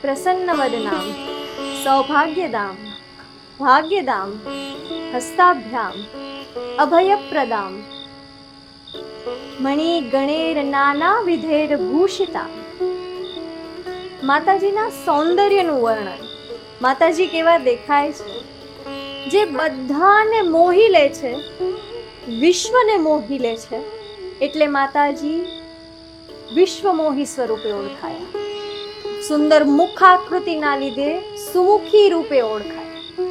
પ્રસન્નવદનામ સૌભાગ્યદામ ભાગ્યદામ હસ્તાભ્યામ અભયપ્રદામ મણિ ગણેર નાના વિધેર ભૂષિતા માતાજીના સૌંદર્યનું વર્ણન માતાજી કેવા દેખાય છે જે બધાને મોહી લે છે વિશ્વને મોહી લે છે એટલે માતાજી વિશ્વમોહી સ્વરૂપે ઓળખાયા સુંદર મુખાકૃતિના લીધે સુમુખી રૂપે ઓળખાય.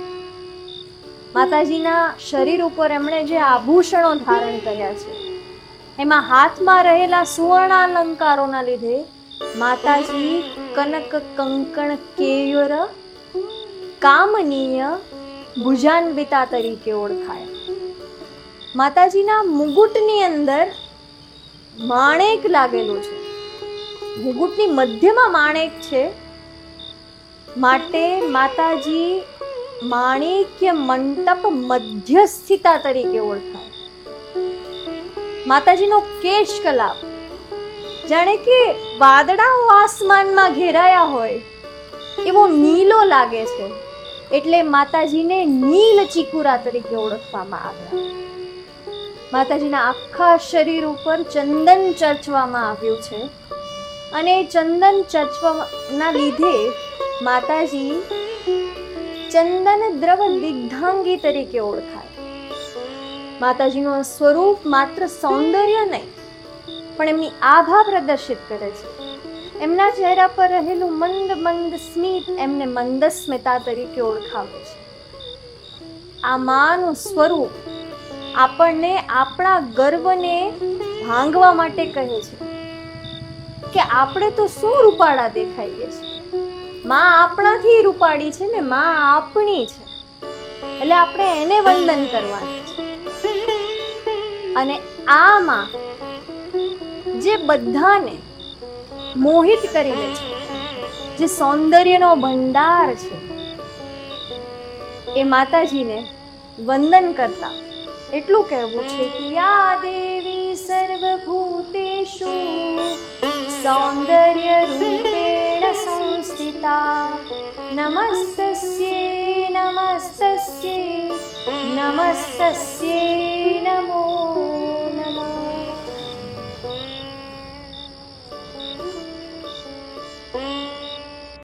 માતાજીના શરીર ઉપર એમણે જે આભૂષણો ધારણ કર્યા છે, એમાં હાથમાં રહેલા સુવર્ણ અલંકારોના લીધે માતાજી કનક કંકણ કેયુર કામનીય ભુજાન્વિતા તરીકે ઓળખાયા. માતાજીના મુગુટની અંદર માણેક લાગેલું છે. મુગુટની મધ્યમાં માણેક છે. માટે માતાજી માણિક્ય મંડપ મધ્યસ્થિતા તરીકે ઓળખાય. માતાજીનો કેશ કલાપ. જાણે કે વાદળાઓ આસમાનમાં ઘેરાયા હોય, એવો નીલો લાગે છે. એટલે માતાજીને નીલ ચીકુરા તરીકે ઓળખવામાં આવ્યા. માતાજીના આખા શરીર ઉપર ચંદન ચર્ચવામાં આવ્યું છે. અને ચંદન ચર્ચવાના લીધે માતાજી ચંદન દ્રવ દિગ્ધાંગી તરીકે ઓળખાય. માતાજીનું સ્વરૂપ માત્ર સૌંદર્ય નહીં, પણ એમની આભા પ્રદર્શિત કરે છે. એમના ચહેરા પર રહેલું મંદ મંદ સ્મિત એમને મંદસ્મિતા તરીકે ઓળખાવે છે. આ માનું સ્વરૂપ આપણને આપણા ગર્વને ભાંગવા માટે કહે છે. કે આપણે તો શું રૂપાળા દેખાઈએ છીએ? માં આપણાથી રૂપાળી છે ને માં આપણી છે. એટલે આપણે એને વંદન કરવાનું છે. અને આમાં જે બધાને મોહિત કરી લે છે, જે સૌંદર્યનો ભંડાર છે, એ માતાજીને વંદન કરતા એટલું કહેવું છે કે, યા દેવી સર્વભૂતેષુ सौन्दर्यरूपेण संस्थिता नमस्तस्ये नमस्तस्ये नमस्तस्ये नमो